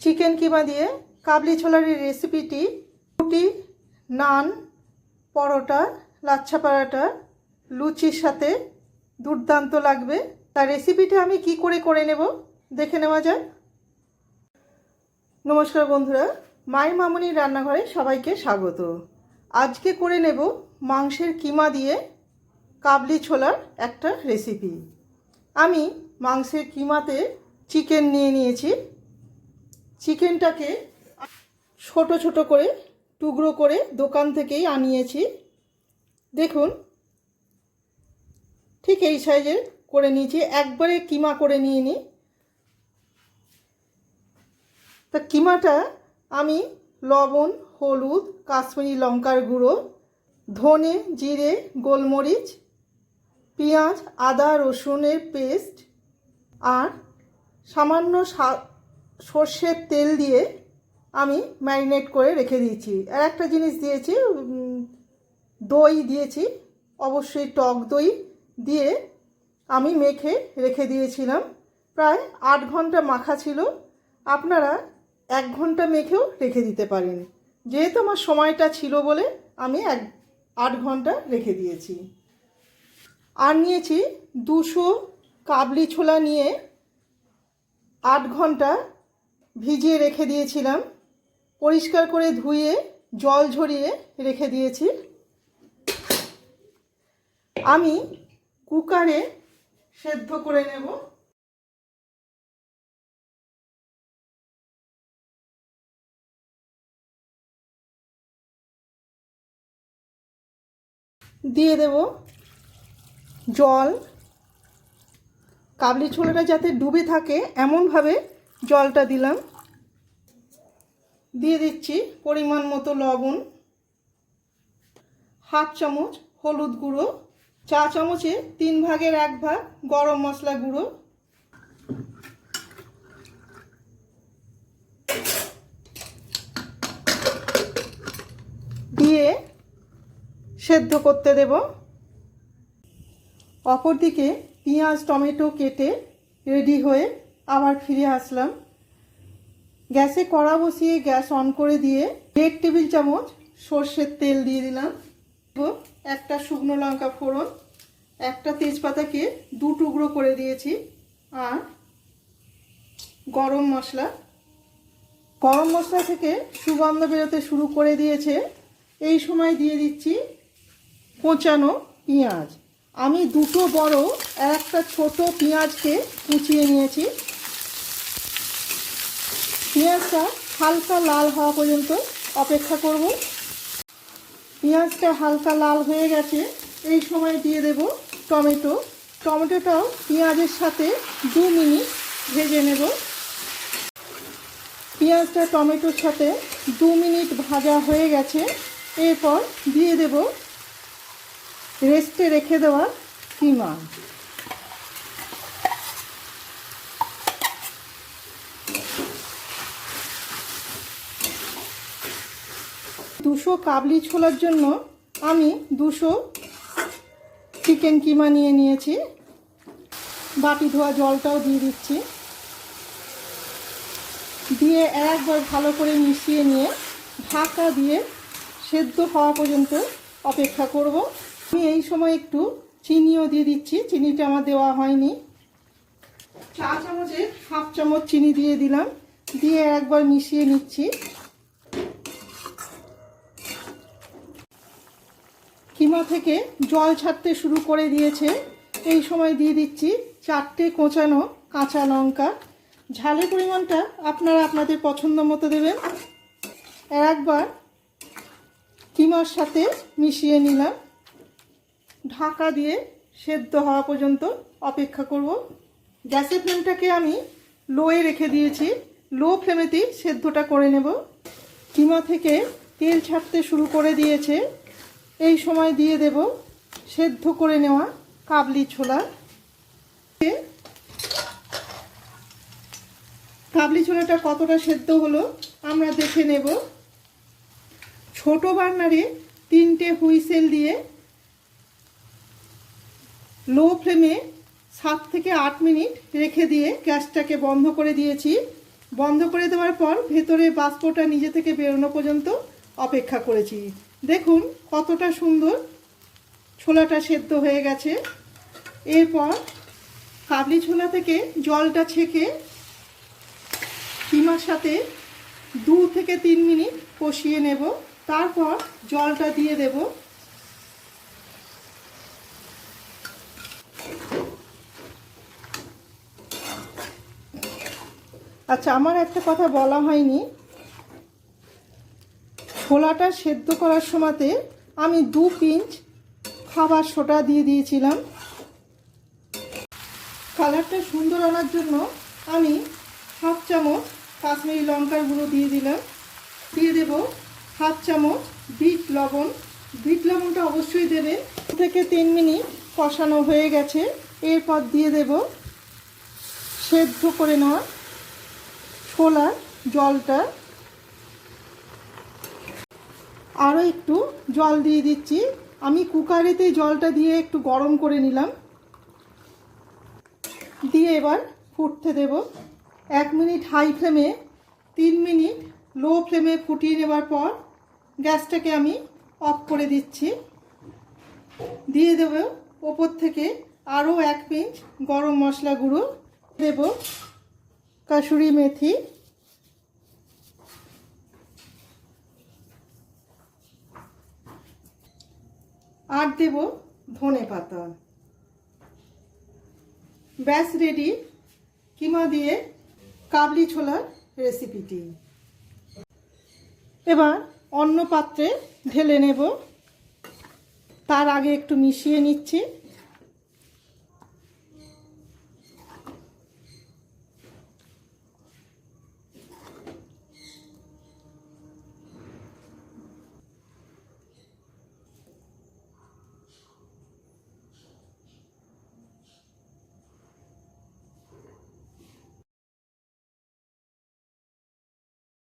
Chicken কিমা দিয়ে কাবলি ছোলার এই রেসিপিটি, রুটি, নান, পরোটা, লাচ্ছা পরাটা, লুচির সাথে দুর্দান্ত লাগবে। তার রেসিপিটা আমি কি করে করে নেব দেখে নেওয়া যাক। নমস্কার বন্ধুরা মাই মামুনির রান্নাঘরে সবাইকে স্বাগত। আজকে করে নেব মাংসের কিমা দিয়ে কাবলি ছোলার একটা রেসিপি। আমি মাংসের কিমাতে চিকেন নিয়ে নিয়েছি। চিকেনটাকে ছোট ছোট করে টুকরো করে দোকান থেকেই আনিয়েছি। দেখুন, ঠিক এই সাইজের করে নিয়েছি। একবারে কিমা করে নিয়ে নিই তা কিমাটা আমি লবণ, হলুদ, কাশ্মীরি লঙ্কার গুঁড়ো, ধনে, জিরে, গোলমরিচ, পেঁয়াজ, আদা, রসুনের পেস্ট আর সামান্য সর্ষের তেল দিয়ে আমি ম্যারিনেট করে রেখে দিয়েছি। আর একটা জিনিস দিয়েছি দই দিয়েছি, অবশ্যই টক দই দিয়ে আমি মেখে রেখে দিয়েছিলাম। প্রায় আট ঘণ্টা মাখা ছিল। আপনারা এক ঘণ্টা মেখেও রেখে দিতে পারেন। যেহেতু আমার সময়টা ছিল বলে আমি এক, আট ঘণ্টা রেখে দিয়েছি। আর নিয়েছি দুশো কাবলি ছোলা নিয়ে আট ঘণ্টা ভিজিয়ে রেখে দিয়েছিলাম। পরিষ্কার করে ধুয়ে, জল ঝরিয়ে রেখে দিয়েছি। আমি কুকারে সেদ্ধ করে নেব। দিয়ে দেব জল। কাবলি ছোলাটা যাতে ডুবে থাকে, এমনভাবে জলটা দিলাম। দিয়ে দিচ্ছি পরিমাণ মতো লবণ, হাফ চামচ হলুদ গুঁড়ো, চা চামচে তিন ভাগের এক ভাগ গরম মশলা গুঁড়ো, দিয়ে সেদ্ধ করতে দেব। অপরদিকে পেঁয়াজ, টমেটো কেটে রেডি হয়ে আবার ফিরে আসলাম। গ্যাসে কড়া বসিয়ে গ্যাস অন করে দিয়ে দেড় টেবিল চামচ সর্ষের তেল দিয়ে দিলাম। একটা শুকনো লঙ্কা ফোড়ন, একটা তেজপাতাকে দু টুকরো করে দিয়েছি আর গরম মশলা। গরম মশলা থেকে সুগন্ধ বেরোতে শুরু করে দিয়েছে। এই সময় দিয়ে দিচ্ছি কোঁচানো পেঁয়াজ। আমি দুটো বড়, একটা ছোট পেঁয়াজকে কুচিয়ে নিয়েছি। পেঁয়াজটা হালকা লাল হওয়া পর্যন্ত অপেক্ষা করব। পেঁয়াজটা হালকা লাল হয়ে গেছে, এই সময় দিয়ে দেব টমেটো। টমেটোটাও পেঁয়াজের সাথে দু মিনিট ভেজে নেব। পেঁয়াজটা টমেটোর সাথে দু মিনিট ভাজা হয়ে গেছে, এরপর দিয়ে দেব রেস্টে রেখে দেওয়া কিমা। দুশো কাবলি ছোলার জন্য আমি দুশো চিকেন কিমা নিয়ে নিয়েছি। বাটি ধোয়া জলটাও দিয়ে দিচ্ছি। দিয়ে একবার ভালো করে মিশিয়ে নিয়ে ঢাকা দিয়ে সেদ্ধ হওয়া পর্যন্ত অপেক্ষা করব। আমি এই সময় একটু চিনিও দিয়ে দিচ্ছি। চিনিটা আমার দেওয়া হয়নি। চা চামচে হাফ চামচ চিনি দিয়ে দিলাম। দিয়ে একবার মিশিয়ে নিচ্ছি। কিমা থেকে জল ছাড়তে শুরু করে দিয়েছে। এই সময় দিয়ে দিচ্ছি চারটে কোঁচানো কাঁচা লঙ্কা। ঝালের পরিমাণটা আপনারা আপনাদের পছন্দ মতো দেবেন। আর একবার কিমার সাথে মিশিয়ে নিলাম। ঢাকা দিয়ে সেদ্ধ হওয়া পর্যন্ত অপেক্ষা করব। গ্যাসের ফ্লেমটাকে আমি লোয়ে রেখে দিয়েছি। লো ফ্লেমেতেই সেদ্ধটা করে নেব। কিমা থেকে তেল ছাড়তে শুরু করে দিয়েছে। এই সময় দিয়ে দেব সেদ্ধ করে নেওয়া কাবলি ছোলা। কাবলি ছোলাটা কতটা সেদ্ধ হলো আমরা দেখে নেব। ছোট বার্নারে তিনটে হুইসেল দিয়ে লো ফ্লেমে সাত থেকে আট মিনিট রেখে দিয়ে গ্যাসটাকে বন্ধ করে দিয়েছি। বন্ধ করে দেওয়ার পর ভেতরে বাষ্পটা নিজে থেকে বেরোনো পর্যন্ত অপেক্ষা করেছি। দেখুন কতটা সুন্দর ছোলাটা সেদ্ধ হয়ে গেছে। এরপর কাবলি ছোলা থেকে জলটা ছেঁকে কিমার সাথে দু থেকে তিন মিনিট কষিয়ে নেব। তারপর জলটা দিয়ে দেব। আচ্ছা আমার একটা কথা বলা হয়নি। ছোলাটা সেদ্ধ করার সময়তে আমি দু পিঞ্চ খাবার সোটা দিয়ে দিয়েছিলাম। কালারটা সুন্দর আনার জন্য আমি হাফ চামচ কাশ্মীরি লঙ্কার গুঁড়ো দিয়ে দিলাম। দিয়ে দেব হাফ চামচ বিট লবণ। বিট লবণটা অবশ্যই দেবে। থেকে তিন মিনিট কষানো হয়ে গেছে। এরপর দিয়ে দেব সেদ্ধ করে নেওয়া ছোলার জলটা। আরও একটু জল দিয়ে দিচ্ছি। আমি কুকারেতে জলটা দিয়ে একটু গরম করে নিলাম। দিয়ে এবার ফুটতে দেব। এক মিনিট হাই ফ্লেমে, তিন মিনিট লো ফ্লেমে ফুটিয়ে নেবার পর গ্যাসটাকে আমি অফ করে দিচ্ছি। দিয়ে দেব ওপর থেকে আরও এক পিঞ্চ গরম মশলা গুঁড়ো। দেব কাসুরি মেথি। আর দেব ধনে পাতা। ব্যাস রেডি কিমা দিয়ে কাবলি ছোলার রেসিপিটি এবার অন্য পাত্রে ঢেলে নেব। তার আগে একটু মিশিয়ে নিচ্ছি।